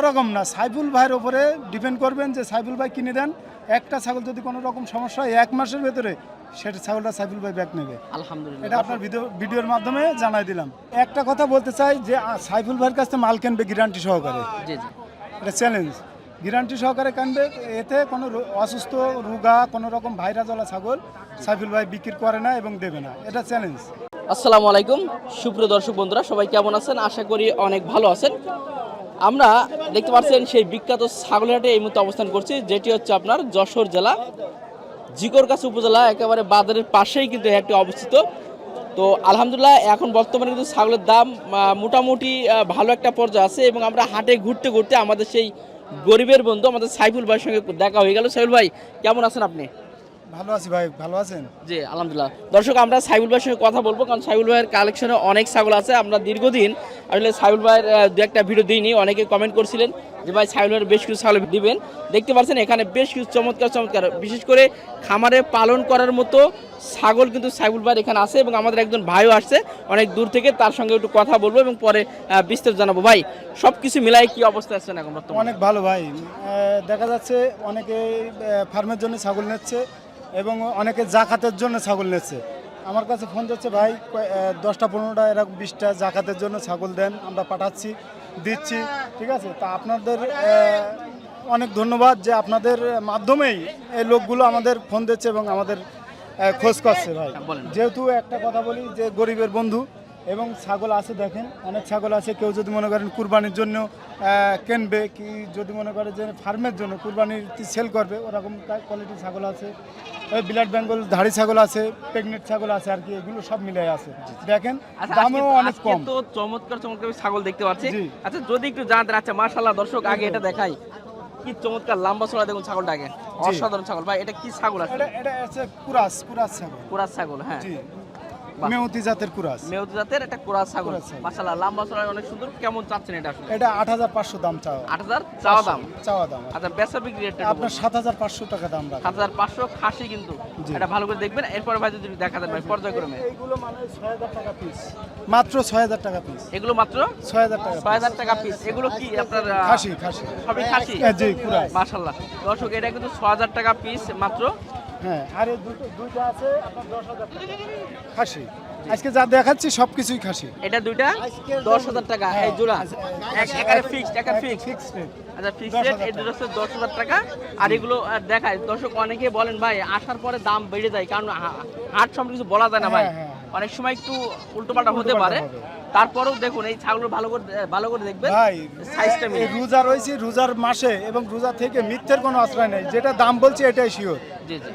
ওরকম না। সাইফুল ভাইয়ের ওপরে ডিপেন্ড করবেন যে সাইফুল ভাই কিনে দেন। একটা ছাগল যদি কোনো রকম সমস্যা হয় এক মাসের ভেতরে সেটা ছাগলটা সাইফুল ভাই ব্যাক নেবে। আলহামদুলিল্লাহ। এটা আপনার ভিডিও ভিডিওর মাধ্যমে জানাই দিলাম। একটা কথা বলতে চাই যে সাইফুল ভাইয়ের কাছ থেকে মাল কিনবে গ্যারান্টি সহকারে। জি জি। এটা চ্যালেঞ্জ গ্যারান্টি সহকারে কিনবে এতে কোনো অসুস্থ রোগা কোনো রকম ভাইরাসওয়ালা ছাগল সাইফুল ভাই বিক্রি করে না এবং দেবে না। এটা চ্যালেঞ্জ আসসালামু আলাইকুম। সুপ্রিয় দর্শক বন্ধুরা সবাই কেমন আছেন? আশা করি অনেক ভালো আছেন। আমরা দেখতে পাচ্ছেন সেই বিখ্যাত ছাগলহাটে এই মুহূর্তে অবস্থান করছি, যেটি হচ্ছে আপনার যশোর জেলা জিকরগাছ উপজেলা, একেবারে বাজারের পাশেই কিন্তু হাটটি অবস্থিত। তো আলহামদুলিল্লাহ, এখন বর্তমানে কিন্তু ছাগলের দাম মোটামুটি ভালো একটা পর্যায়ে আছে এবং আমরা হাটে ঘুরতে ঘুরতে আমাদের সেই গরিবের বন্ধু, আমাদের সাইফুল ভাইয়ের সঙ্গে দেখা হয়ে গেল। সাইফুল ভাই, কেমন আছেন আপনি? ভালো আছি ভাই ভালো আছেন? জি আলহামদুলিল্লাহ। দর্শক আমরা সাইবুল ভাইয়ের সঙ্গে কথা বলব কারণ সাইবুল ভাইয়ের কালেকশনে অনেক ছাগল আছে। আমরা দীর্ঘদিন আসলে সাইবুল ভাইয়ের দু একটা ভিডিও দিইনি অনেকে কমেন্ট করছিলেন যে ভাই সাইবুল ভাইয়ের বেশ কিছু ছাগল দিবেন। দেখতে পাচ্ছেন এখানে বেশ কিছু চমৎকার চমৎকার। বিশেষ করে খামারে পালন করার মতো ছাগল কিন্তু সাইবুল ভাইয়ের এখানে আছে এবং আমাদের একজন ভাইও আসছে অনেক দূর থেকে তার সঙ্গে একটু কথা বলব এবং পরে বিস্তারিত জানাব। ভাই সব কিছু মিলাই কি অবস্থা আছেন এখন বর্তমানে? অনেক ভালো ভাই। দেখা যাচ্ছে অনেকে ফার্মের জন্য ছাগল নিচ্ছে। এবং অনেকে জাকাতের জন্য ছাগল নিচ্ছে আমার কাছে ফোন যাচ্ছে ভাই দশটা পনেরোটা এরকম বিশটা জাকাতের জন্য ছাগল দেন আমরা পাঠাচ্ছি দিচ্ছি ঠিক আছে? তা আপনাদের অনেক ধন্যবাদ যে আপনাদের মাধ্যমেই এই লোকগুলো আমাদের ফোন দিচ্ছে এবং আমাদের খোঁজ করছে ভাই। যেহেতু একটা কথা বলি যে গরিবের বন্ধু এবং ছাগল আছে দেখেন অনেক ছাগল আছে। কেউ যদি মনে করেন কুরবানির জন্য কিনবে কি যদি মনে করে যে ফার্মের জন্য কুরবানির সেল করবে ওরকম কোয়ালিটির ছাগল আছে। ওই ব্লাড বেঙ্গল ধাড়ি ছাগল আছে প্রেগনেন্ট ছাগল আছে আর কি এগুলো সব মিলে আছে। দেখেন আচ্ছা, দামও অনেক কম। তো চমৎকার চমৎকার ছাগল দেখতে পাচ্ছি। আচ্ছা যদি একটু জানতেন আচ্ছা মাশাল্লাহ দর্শক আগে এটা দেখাই। কি চমৎকার লম্বা চড়া দেখুন ছাগলটাকে। অসাধারণ ছাগল। ভাই এটা কি ছাগল আছে এটা এটা আছে কুরাস কুরাস ছাগল। কুরাস ছাগল হ্যাঁ। মেউতি জাতের কুরাস। মেউত জাতের একটা কুরাস ছাগল। মাশাল্লাহ লম্বা চড়া অনেক সুন্দর। কেমন চাচ্ছেন এটা আসলে? এটা আট হাজার পাঁচশো দাম চাওয়া। আট হাজার চাওয়া দাম? চাওয়া দাম। আচ্ছা বেচা বিক্রি রেটটা আপনার সাত হাজার পাঁচশো টাকা দাম রাখা। সাত হাজার পাঁচশো খাসি কিন্তু। এটা ভালো করে দেখবেন। এরপরে ভাই যদি দেখা দেন ভাই পর্যায়ক্রমে। এইগুলো মানে ছয় হাজার টাকা পিস মাত্র ছয় হাজার টাকা পিস এগুলো মাত্র ছয় হাজার টাকা ছয় হাজার টাকা পিস এগুলো কি আপনার খাসি খাসি। সবই খাসি? হ্যাঁ, জি কুরাস। মাশাল্লাহ দর্শক এটা কিন্তু ছ হাজার টাকা পিস মাত্র। হ্যাঁ আর এই দুটো দুইটা আছে আপনার দশ হাজার টাকা। খাসি? আজকে যা দেখাচ্ছি সব কিছুই খাসি। এটা দুইটা? দশ হাজার টাকা। হ্যাঁ, এই জোড়া? একেবারে ফিক্সড একেবারে ফিক্সড ফিক্সড আচ্ছা ফিক্সড দশ রেট হাজার হচ্ছে দশ হাজার টাকা। আর এগুলো দেখায় দর্শক অনেকে বলেন ভাই আসার পরে দাম বেড়ে যায়। কারণ হাট সম্পর্কে কিছু বলা যায় না ভাই। হ্যাঁ, হ্যাঁ, হ্যাঁ। অনেক সময় একটু উল্টোপাল্টা হতে পারে। তারপরেও দেখুন এই ছাগল ভালো করে ভালো করে দেখবেন। ভাই সাইজটা এই রোজা রয়েছে রোজার মাসে এবং রোজা থেকে মিথ্যের কোনো আশ্রয় নেই। যেটা দাম বলছি এটাই শিওর জি জি।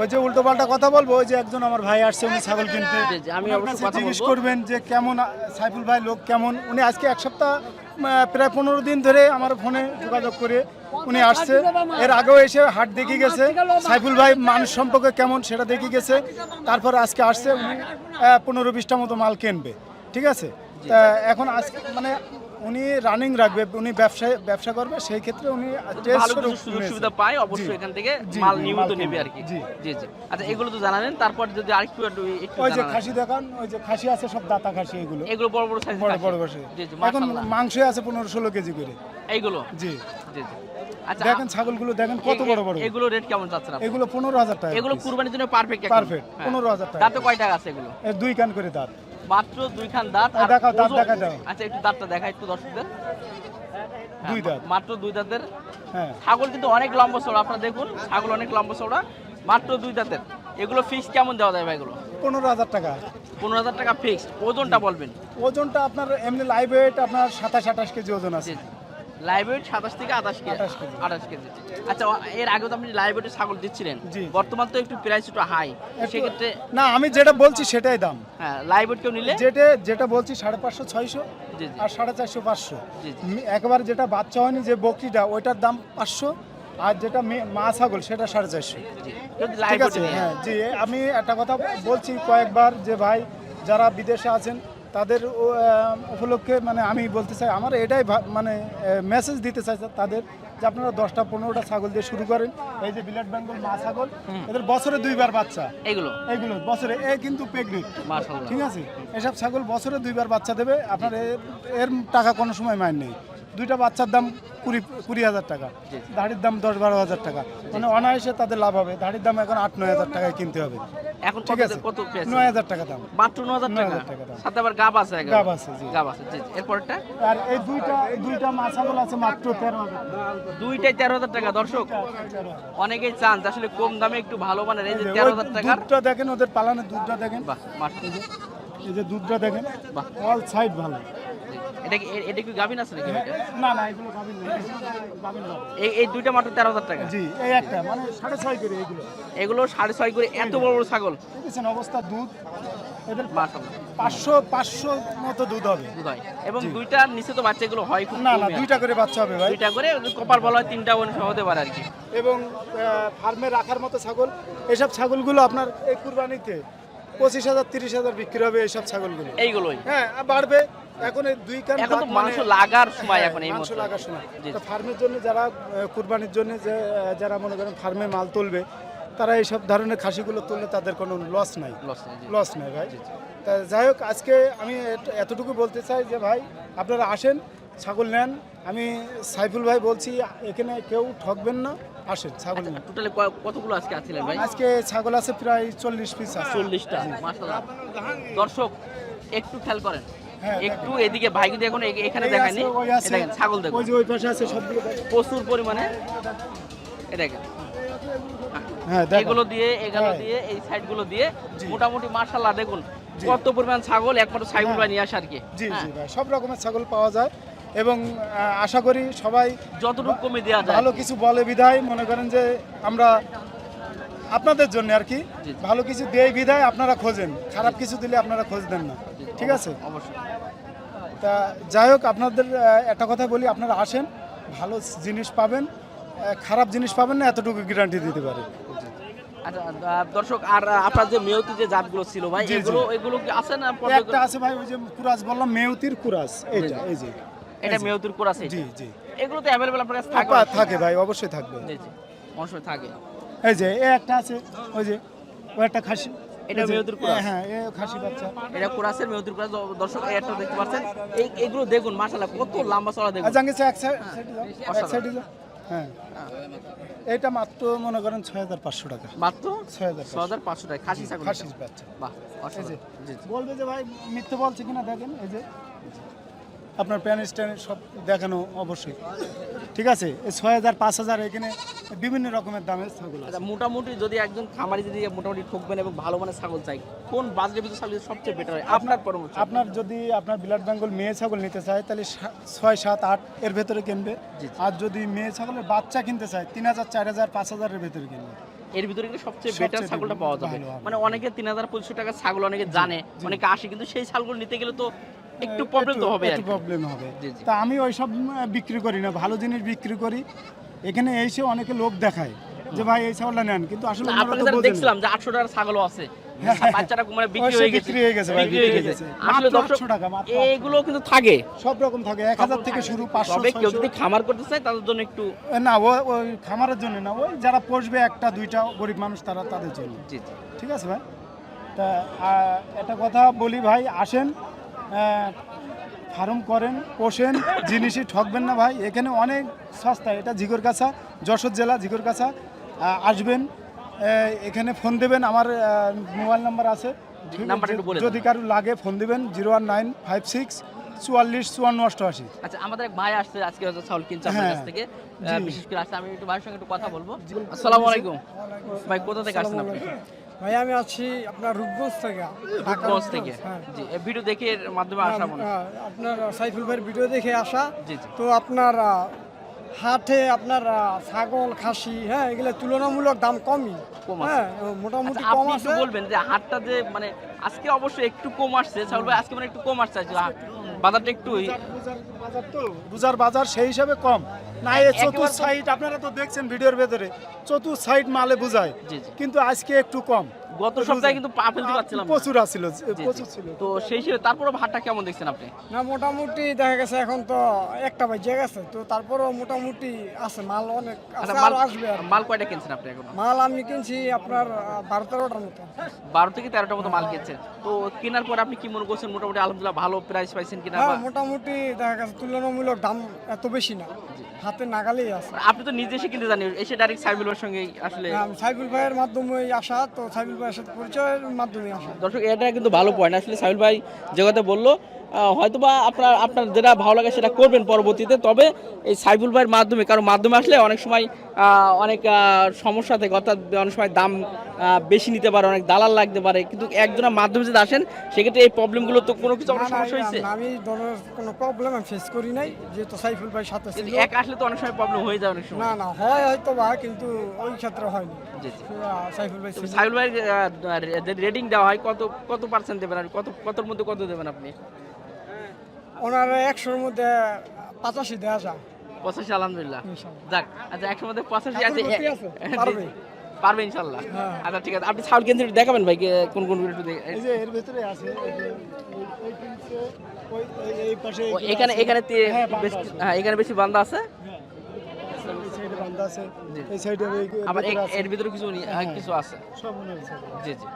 ওই যে উল্টো পাল্টা কথা বলব ওই যে একজন আমার ভাই আসছে উনি ছাগল কিনতে। আমি জিজ্ঞেস করবেন যে কেমন সাইফুল ভাই লোক কেমন? উনি আজকে এক সপ্তাহ প্রায় পনেরো দিন ধরে আমার ফোনে যোগাযোগ করে উনি আসছে। এর আগেও এসে হাট দেখে গেছে। সাইফুল ভাই মানুষ সম্পর্কে কেমন সেটা দেখে গেছে। তারপর আজকে আসছে উনি পনেরো বিশটা মতো মাল কিনবে। ঠিক আছে? তা এখন আজকে মানে উনি রানিং রাখবে উনি ব্যবসায় ব্যবসা করবে সেই ক্ষেত্রে উনি ভালো সুযোগ সুবিধা পায় অবশ্যই এখান থেকে মাল নিয়মিত নেবে আর কি। জি। জি আচ্ছা এগুলো তো জানালেন তারপর যদি আরেকটু একটু একটু ওই যে। খাসি দেখান ওই যে খাসি আছে সব দাতা খাসি এগুলো। এগুলো বড় বড় সাইজ বড় বড় বসে জি জি এখন মাংস আছে পনেরো ষোলো কেজি করে। এইগুলো? জি। জি জি। আচ্ছা দেখেন ছাগলগুলো দেখেন কত বড় বড়। এগুলো রেট কেমন যাচ্ছে না এগুলো পনেরো হাজার টাকা এগুলো কুরবানির জন্য পারফেক্ট Perfect, 15,000 টাকা দাঁতে কয় টাকা আছে এগুলো? দুই কান করে দাঁত। মাত্র দুইখান দাঁত আর দেখাও, দাঁত দেখা দাও। আচ্ছা একটু দাঁতটা দেখা একটু দর্শকদের। দুই হ্যাঁ, দাঁত। মাত্র দুই দাঁতের। হ্যাঁ। ছাগল কিন্তু অনেক লম্বা চওড়া আপনারা দেখুন ছাগল অনেক লম্বা চওড়া। মাত্র দুই দাঁতের। এগুলো ফিক্স কেমন দেওয়া যায় ভাই এগুলো? পনেরো হাজার টাকা। পনেরো হাজার টাকা ফিক্সড ওজনটা বলবেন। ওজনটা আপনার এমনি লাইভ ওয়েট আপনার সাতাশ আঠাশ কেজি ওজন আছে। লাইভ সাতাশ থেকে আঠাশ কেজি 28 কেজি। আঠাশ কেজি। আচ্ছা এর আগে তো আপনি লাইভ ছাগল দিচ্ছিলেন। বর্তমান তো একটু প্রাইস একটু হাই সেক্ষেত্রে না আমি যেটা বলছি সেটাই দাম। হ্যাঁ ওয়েট কেউ নিলে? যেটা যেটা বলছি সাড়ে পাঁচশো ছয়শো আর সাড়ে চারশো পাঁচশো। একবার যেটা বাচ্চা হয়নি যে বকরিটা ওইটার দাম পাঁচশো আর যেটা মা ছাগল সেটা সাড়ে চারশো। ঠিক আছে? হ্যাঁ জি আমি একটা কথা বলছি কয়েকবার যে ভাই যারা বিদেশে আছেন তাদের উপলক্ষে মানে আমি বলতে চাই আমার এটাই মানে মেসেজ দিতে চাই তাদের যে আপনারা দশটা পনেরোটা ছাগল দিয়ে শুরু করেন। এই যে বিলাট বেঙ্গল মা ছাগল এদের বছরে দুইবার বাচ্চা। এগুলো এগুলো বছরে এ কিন্তু প্রেগনেন্ট ঠিক আছে? এসব ছাগল বছরে দুইবার বাচ্চা দেবে আপনার এর- এর টাকা কোনো সময় মাইন নেই। দুইটা বাচ্চার দাম কুড়ি কুড়ি হাজার টাকা। দাড়ির দাম দশ বারো হাজার টাকা। মানে অনায়াসে তাদের লাভ হবে। দাড়ির দাম এখন আট নয় হাজার টাকায় কিনতে হবে। এখন ঠিক আছে? কত নয় হাজার টাকা দাম। মাত্র ন হাজার টাকা? টাকা দাম। সাথে আবার গাব আছে গাব আছে, জি। গাব আছে জি এরপরটা আর এই দুইটা দুইটা মাছাগুল আছে মাত্র তেরো হাজার টাকা। দুইটাই তেরো হাজার টাকা দর্শক। অনেকেই চান আসলে কম দামে একটু ভালো মানের এই যে তেরো হাজার টাকার দুধটা দেখেন ওদের পালানের দুধটা দেখেন। বাহ এই যে দুধটা দেখেন অল সাইড ভালো। এটা কি এটা কি আছে নাকি? না না এগুলো গাভিন না গাভিন না। এই এই দুইটা মাত্র তেরো হাজার টাকা? জি এই একটা মানে করে এগুলো। করে এত বড় বড় ছাগল? দেখেছেন অবস্থা দুধ এদের মাশাআল্লাহ। মতো দুধ হবে। দুধ হয়। এবং দুইটার নিচে তো বাচ্চাগুলো হয় খুব না না দুইটা করে বাচ্চা হবে ভাই। দুইটা করে কপার বলা হয় তিনটা হতে পারে আর কি। এবং ফার্মে রাখার মতো ছাগল। এসব ছাগলগুলো আপনার এই কুরবানিতে পঁচিশ হাজার তিরিশ হাজার বিক্রি হবে এইসব ছাগলগুলো। এইগুলোই? হ্যাঁ বাড়বে। এখন এই দুই কান এখন তো মাংস মানে- লাগার সময় হ্যাঁ, এখন এই মাংস লাগার সময়। তো ফার্মের জন্য যারা কুরবানির জন্য যে যারা মনে করেন ফার্মে মাল তুলবে তারা এইসব ধরনের খাসিগুলো তুললে তাদের কোনো লস নাই। লস নেই, জি। লস নেই ভাই। তা যাই হোক আজকে আমি এতটুকু বলতে চাই যে ভাই আপনারা আসেন ছাগল নেন। আমি সাইফুল ভাই বলছি এখানে কেউ ঠকবেন না। আসেন ছাগল নেন টোটালি কতগুলো আজকে আছিলেন ভাই? আজকে ছাগল আছে প্রায় চল্লিশ পিস আছে। চল্লিশটা মাশাআল্লাহ। দর্শক একটু খেয়াল করেন। হ্যাঁ, একটু এদিকে ভাই কিন্তু এখন এখানে দেখায়নি ছাগল দেখুন। ওই পাশে আছে সবগুলো। প্রচুর পরিমাণে। এ দেখেন। হ্যাঁ এগুলো দিয়ে এগুলো হ্যাঁ। দিয়ে এই সাইডগুলো দিয়ে মোটামুটি মাশাআল্লাহ দেখুন। কত পরিমাণ ছাগল একমাত্র ছাগল ভাই নিয়ে আসে আর কি। জি জি ভাই সব রকমের ছাগল পাওয়া যায়। এবং আশা করি সবাই যতটুকু কমে দেওয়া যায়। ভালো কিছু বলে বিধায় মনে করেন যে আমরা আপনাদের জন্য আর কি ভালো কিছু দেয় বিধায় আপনারা খোঁজেন। খারাপ কিছু দিলে আপনারা খোঁজ দেন না। ঠিক আছে? তা যাই হোক আপনাদের একটা কথা বলি আপনারা আসেন ভালো জিনিস পাবেন খারাপ জিনিস পাবেন না এতটুকু গ্যারান্টি দিতে পারি। আচ্ছা দর্শক আর আপনার যে মেয়তি যে জাতগুলো ছিল ভাই। এগুলো এগুলো কি আছে না একটা আছে ভাই ওই যে কুরাস বললাম মেউতির কুরাস এইটা এই যে। এটা এই যে। কোর আছে জি জি। এগুলো তো অ্যাভেলেবল আপনার কাছে থাকে থাকে ভাই অবশ্যই থাকবে। জি জি। সময় থাকে। এই যে এ একটা আছে ওই যে ও একটা খাসি। এটা এই কুরাস? হ্যাঁ এ খাসি বাচ্চা। এটা কোরাসের মেয়তির কোরাস দর্শক এই দেখতে পাচ্ছেন। এই এগুলো দেখুন মাশাআল্লাহ কত লম্বা চড়া দেখুন। আচ্ছা এক সাইড এক অসাধারণ। হ্যাঁ। এটা মাত্র মনে করেন ছয় হাজার পাঁচশো টাকা। মাত্র? ছয় হাজার ছ হাজার পাঁচশো টাকা খাসি খাসি বাচ্চা। বাহ বলবে যে ভাই মিথ্যে বলছে কিনা দেখেন এই যে। আপনার প্যান স্ট্যান্ড সব দেখানো অবশ্যই। ঠিক আছে? ছয় হাজার পাঁচ হাজার এখানে বিভিন্ন রকমের দামের ছাগল আছে। আচ্ছা মোটামুটি যদি একজন খামারি যদি মোটামুটি ঠকবেন এবং ভালো মানের ছাগল চাই কোন বাজারের ভিতরে ছাগল সবচেয়ে বেটার হয়? আপনার পরামর্শ। আপনার যদি আপনার ব্লাড বেঙ্গল মেয়ে ছাগল নিতে চায় তাহলে ছয় সাত আট এর ভেতরে কিনবে। আর যদি মেয়ে ছাগলের বাচ্চা কিনতে চায় তিন হাজার চার হাজার পাঁচ হাজারের ভেতরে কিনবে। এর ভিতরে কিন্তু সবচেয়ে বেটার ছাগলটা পাওয়া যাবে। মানে অনেকে তিন হাজার পঁচিশশো টাকার ছাগল অনেকে জানে অনেকে আসে কিন্তু সেই ছাগল নিতে গেলে তো একটু প্রবলেম তো হবে একটু প্রবলেম হবে। তা আমি ওইসব বিক্রি করি না ভালো জিনিস বিক্রি করি। এখানে এসে অনেকে লোক দেখায় যে ভাই এই ছাগলটা নেন। কিন্তু আসলে আপনার তো। দেখছিলাম যে আটশো টাকার ছাগলও আছে। বাচ্চাটা মানে বিক্রি সব হয়ে গেছে। বিক্রি হয়ে গেছে ভাই, বিক্রি হয়ে গেছে। গেছে। আসলে 800 টাকা, মাত্র 800 কিন্তু থাকে। সব রকম থাকে এক হাজার থেকে শুরু পাঁচশো তবে কেউ যদি খামার করতে চায় তাদের জন্য একটু না ও ওই খামারের জন্য না ওই যারা পোষবে একটা দুইটা গরিব মানুষ তারা তাদের জন্য। জি জি। ঠিক আছে ভাই? তা একটা কথা বলি ভাই আসেন ফার্ম করেন পোষেন জিনিসই ঠকবেন না ভাই। এখানে অনেক সস্তা এটা জিগর কাছা যশোর জেলা জিগর কাছা আসবেন এখানে ফোন দেবেন আমার মোবাইল নাম্বার আছে। যদি কারও লাগে ফোন দেবেন zero one nine five six চুয়াল্লিশ চুয়ান্ন অষ্টআশি। আচ্ছা আমাদের এক ভাই আসছে আজকে হয়তো চাউল কিনছে আপনার হ্যাঁ। কাছ থেকে। বিশেষ করে আসছে আমি একটু ভাইয়ের সঙ্গে একটু কথা বলব। আসসালামু আলাইকুম। ভাই কোথা থেকে আসছেন আপনি? ভাই আমি আছি আপনার রূপগঞ্জ থেকে। রূপগঞ্জ থেকে? হ্যাঁ। জি ভিডিও দেখে মাধ্যমে আসা মনে হ্যাঁ, আপনার সাইফুল ভাইয়ের ভিডিও দেখে আসা। তো আপনার হাটে আপনার ছাগল খাসি হ্যাঁ এগুলো তুলনামূলক দাম কমই। হ্যাঁ মোটামুটি আচ্ছা, কম আছে। বলবেন যে হাটটা যে মানে আজকে অবশ্যই একটু কম আসছে। চাউল ভাই আজকে মানে একটু কম আসছে বাজারটা একটু বাজার তো রোজার বাজার সেই হিসাবে কম। না এই চতুর চতুর্থ তো- সাইড আপনারা তো দেখছেন ভিডিওর ভেতরে চতুর্থ সাইড মালে বোঝায়। কিন্তু আজকে একটু কম। গত সপ্তাহে কিন্তু পা ফেলতে পারছিলাম না। প্রচুর আছিল প্রচুর ছিল। তো সেই হিসেবে তারপরে ভাতটা কেমন দেখছেন আপনি? না মোটামুটি দেখা গেছে এখন তো একটা বাজে গেছে তো তারপরও মোটামুটি আছে মাল অনেক আছে আচ্ছা, মাল আরও আসবে আর মাল কয়টা কিনছেন আপনি এখন? মাল আমি কিনছি আপনার আহ, বারো তেরোটার মতো। বারো থেকে মতো মাল কিনছেন। তো কেনার পর আপনি কি মনে করছেন মোটামুটি আলহামদুলিল্লাহ ভালো প্রাইস পাইছেন কিনা হ্যাঁ বা- মোটামুটি দেখা গেছে তুলনামূলক দাম এত বেশি না। হাতে নাগালেই আছে। আপনি তো নিজে এসে কিনতে জানেন এসে ডাইরেক্ট সাইবুলের সঙ্গে আসলে হ্যাঁ, আমি সাইবুল ভাইয়ের মাধ্যমে আসা তো সাইবুল সাথে পরিচয়ের মাধ্যমে দর্শক এটা কিন্তু ভালো পয়েন্ট আসলে সাহিল ভাই যে কথা বলল হয়তোবা আপনার আপনার যেটা ভালো লাগে সেটা করবেন পরবর্তীতে। তবে এই সাইফুল ভাইয়ের মাধ্যমে কারণ মাধ্যমে আসলে অনেক সময় অনেক সমস্যা থাকে অর্থাৎ অনেক সময় দাম বেশি নিতে পারে অনেক দালাল লাগতে পারে। কিন্তু একজনের মাধ্যমে যদি আসেন সেক্ষেত্রে এই প্রবলেমগুলো তো কোনো কিছু সমস্যা হয়েছে। আমি কোনো প্রবলেম আমি ফেস করি নাই যেহেতু সাইফুল ভাই সাথে ছিল। এক আসলে তো অনেক সময় প্রবলেম হয়ে যায় অনেক সময়। না না হয় হয়তো বা কিন্তু ওই ক্ষেত্রে হয়নি। সাইফুল ভাই। সাইফুল ভাই রেটিং দেওয়া হয় কত কত পার্সেন্ট দেবেন আর কত কতর মধ্যে কত দেবেন আপনি? ওনার একশোর মধ্যে পঁচাশি দেওয়া যায় পঁচাশি আলহামদুলিল্লাহ যাক আচ্ছা একশো মধ্যে পঁচাশি আছে পারবে? পারবে ইনশাল্লাহ হ্যাঁ। আচ্ছা ঠিক আছে আপনি সাউন্ড কেন্দ্রে দেখাবেন ভাই কে- কোন কোন একটু এই যে এর ভেতরে আছে এই যে ওই- ওই কিনছে, ওই- এই- এই পাশে এখানে এখানে হ্যাঁ। হ্যাঁ এখানে বেশি বান্দা আছে হ্যাঁ। এই সাইডে বান্দা আছে জি। এই সাইডে এই- আবার। এর ভিতরে কিছু হ্যাঁ। কিছু আছে সব জি, জি।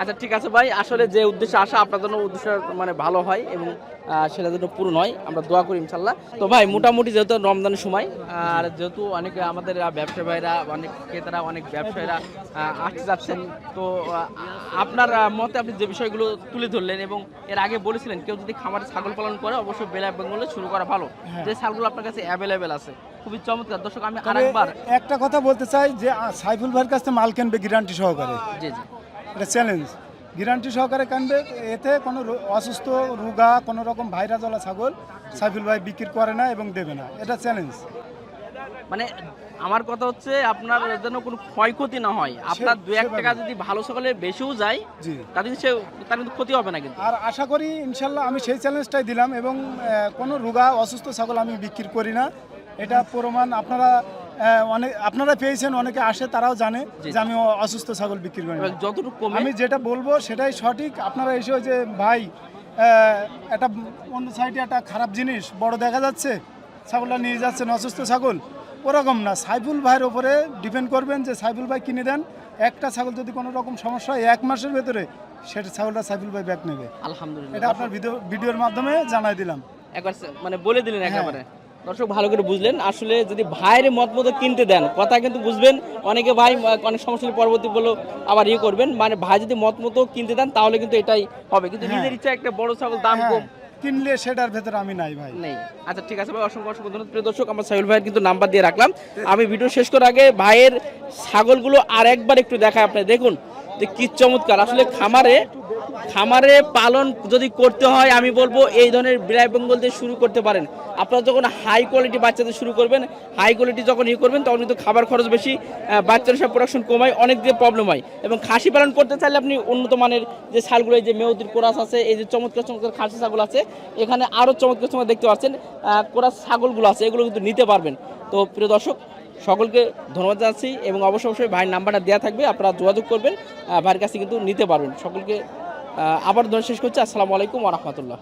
আচ্ছা ঠিক আছে ভাই। আসলে যে উদ্দেশ্যে আসা আপনার জন্য উদ্দেশ্য মানে ভালো হয় এবং সেটা যেন পূরণ হয় আমরা দোয়া করি ইনশাল্লাহ তো ভাই মোটামুটি যেহেতু রমজানের সময় আর যেহেতু অনেকে আমাদের আহ, ব্যবসায়ী ভাইরা অনেক ক্রেতারা অনেক ব্যবসায়ীরা আসতে যাচ্ছেন তো আপনার মতে আপনি যে বিষয়গুলো তুলে ধরলেন এবং এর আগে বলেছিলেন কেউ যদি খামারে ছাগল পালন করে অবশ্যই বেলা বেঙ্গলে শুরু করা ভালো। যে ছাগলগুলো আপনার কাছে অ্যাভেলেবেল আছে খুবই চমৎকার। দর্শক আমি আরেকবার একটা কথা বলতে চাই যে সাইফুল ভাইয়ের কাছে মাল কিনবে গ্যারান্টি সহকারে। জি জি। এটা চ্যালেঞ্জ গ্যারান্টি সহকারে কিনবে এতে কোনো অসুস্থ রোগা কোনো রকম ভাইরাসওয়ালা ছাগল সাইফুল ভাই বিক্রি করে না এবং দেবে না। এটা চ্যালেঞ্জ মানে আমার কথা হচ্ছে আপনার যেন কোনো ক্ষয়ক্ষতি না হয়। আপনার দু এক টাকা যদি ভালো সকলে বেশিও যায় কিন্তু সে তার কিন্তু ক্ষতি হবে না কিন্তু। আর আশা করি ইনশাল্লাহ আমি সেই চ্যালেঞ্জটাই দিলাম এবং কোনো রোগা অসুস্থ ছাগল আমি বিক্রি করি না। এটা প্রমাণ আপনারা অনেক আপনারা পেয়েছেন অনেকে আসে তারাও জানে যে আমি অসুস্থ ছাগল বিক্রি করি যতটুকু আমি যেটা বলব সেটাই সঠিক। আপনারা এসে যে ভাই একটা অন্য সাইডে একটা খারাপ জিনিস বড় দেখা যাচ্ছে ছাগলটা নিয়ে যাচ্ছেন অসুস্থ ছাগল। ওরকম না। সাইফুল ভাইয়ের ওপরে ডিপেন্ড করবেন যে সাইফুল ভাই কিনে দেন। একটা ছাগল যদি কোনো রকম সমস্যা হয় এক মাসের ভেতরে সেটা ছাগলটা সাইফুল ভাই ব্যাক নেবে। আলহামদুলিল্লাহ। এটা আপনার ভিডিও ভিডিওর মাধ্যমে জানাই দিলাম। একবার মানে বলে দিলেন। একেবারে। দর্শক ভালো করে বুঝলেন। আসলে যদি ভাইয়ের মত মতো কিনতে দেন কথা কিন্তু বুঝবেন। অনেকে ভাই অনেক সমস্যা পরবর্তী বলো আবার ইয়ে করবেন। মানে ভাই যদি মত মতো কিনতে দেন তাহলে কিন্তু এটাই হবে। কিন্তু হ্যাঁ। নিজের ইচ্ছা একটা বড় ছাগল দাম হ্যাঁ, কম। কিনলে সেটার ভেতরে আমি নাই ভাই। নেই। আচ্ছা ঠিক আছে ভাই অসংখ্য অসংখ্য ধন্যবাদ। প্রিয় দর্শক আমার সাইল ভাইয়ের কিন্তু নাম্বার দিয়ে রাখলাম। আমি ভিডিও শেষ করার আগে ভাইয়ের ছাগলগুলো আর একবার একটু দেখায় আপনি দেখুন যে কি চমৎকার। আসলে খামারে খামারে পালন যদি করতে হয়, আমি বলব এই ধরনের বিড়াই বেঙ্গল দিয়ে শুরু করতে পারেন। আপনারা যখন হাই কোয়ালিটি বাচ্চাদের শুরু করবেন হাই কোয়ালিটি যখন ইয়ে করবেন, তখন কিন্তু খাবার খরচ বেশি বাচ্চার সব প্রোডাকশন কমায়, অনেক দিয়ে প্রবলেম হয়। এবং খাসি পালন করতে চাইলে আপনি উন্নত মানের যে ছালগুলো এই যে মেয়তির কোরাস আছে, এই যে চমৎকার চমৎকার খাসি ছাগল আছে, এখানে আরও চমৎকার চমৎকার দেখতে পাচ্ছেন কোরাস ছাগলগুলো আছে, এগুলো কিন্তু নিতে পারবেন। তো প্রিয় দর্শক সকলকে ধন্যবাদ জানাচ্ছি এবং অবশ্যই অবশ্যই ভাইয়ের নাম্বারটা দেওয়া থাকবে, আপনারা যোগাযোগ করবেন ভাইয়ের কাছে কিন্তু নিতে পারবেন। সকলকে আবার ধরে শেষ করছি। আসসালামু আলাইকুম ওরহমতুল্লাহ